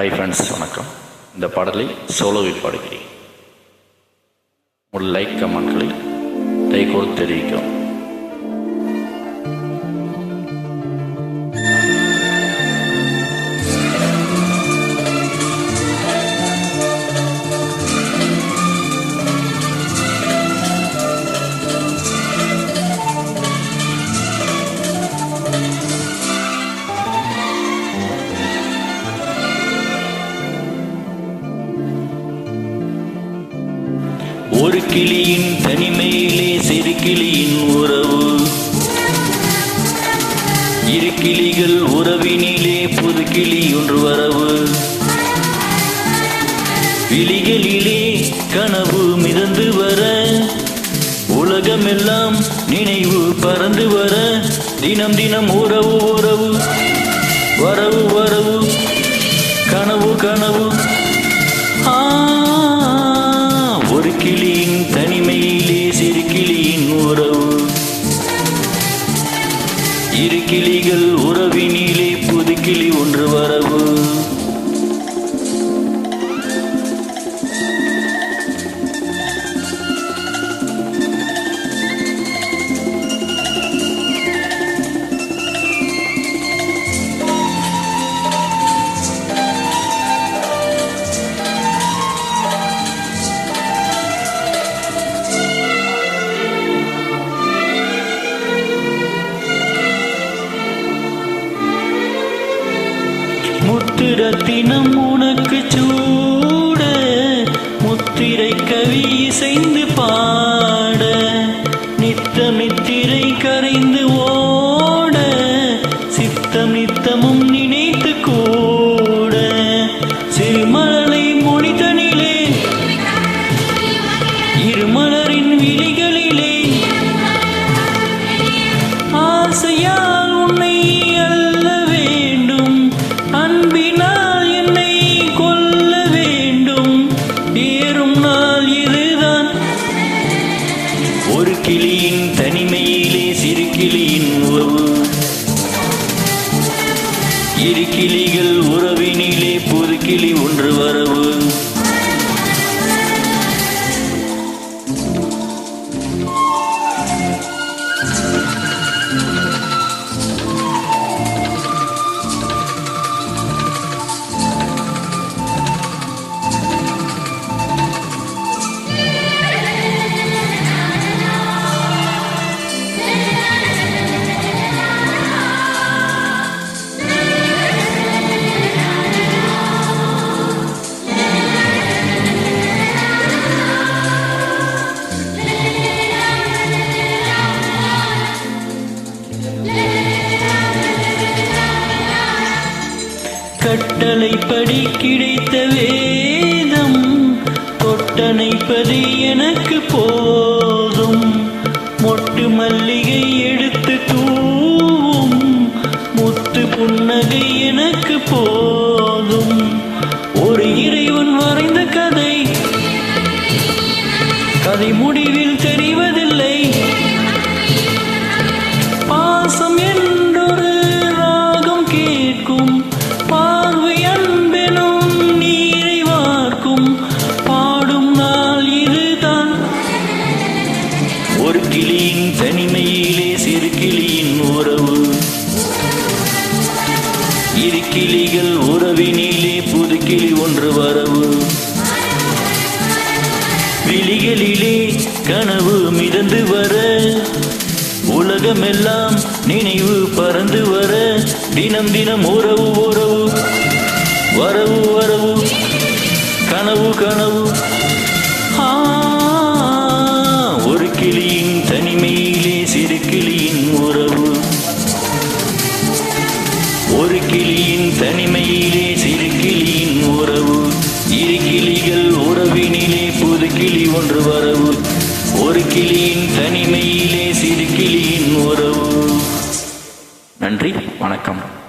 Hi friends வணக்கம். இந்த பாடலை சோலோவில் பாடுகிறேன். உங்கள் லைக் கமெண்ட்களை கைகோல் தெரிவிக்கிறோம் ஒரு கிளியின் தனிமையிலே சிறு கிளியின் உறவு. இரு கிளிகள் உறவினிலே புது கிளி ஒன்று வரவு. விழிகளிலே கனவு மிதந்து வர உலகமெல்லாம் நினைவு பறந்து வர தினம் தினம் உறவு உறவு வரவு வரவு. கனவு கனவு இரு கிளிகள் உறவினிலே புது கிளி ஒன்று வரவு. முத்துரத்தினம் கிளியின் தனிமையிலே சிறு கிளியின் உறவு. இரு கிளிகள் உறவினிலே புது கிளி ஒன்று வரவு. கட்டளைப்படி கிடைத்த வேதம் தொட்டணைப்பது எனக்கு போதும். மொட்டு மல்லிகை எடுத்து தூவும். முத்து புன்னகை எனக்கு போதும். ஒரு இரு ஒரு கிளியின் தனிமையிலே சிறு கிளியின் உறவு. இரு கிளிகள் உறவினிலே புது கிளி ஒன்று வரவு. விழிகளிலே கனவு மிதந்து வர உலகமெல்லாம் நினைவு பறந்து வர தினம் தினம் உறவு உறவு வரவு வரவு கனவு கனவு. கிளி ஒன்று வரவு. ஒரு கிளியின் தனிமையிலே சிறு கிளியின் உறவு. நன்றி வணக்கம்.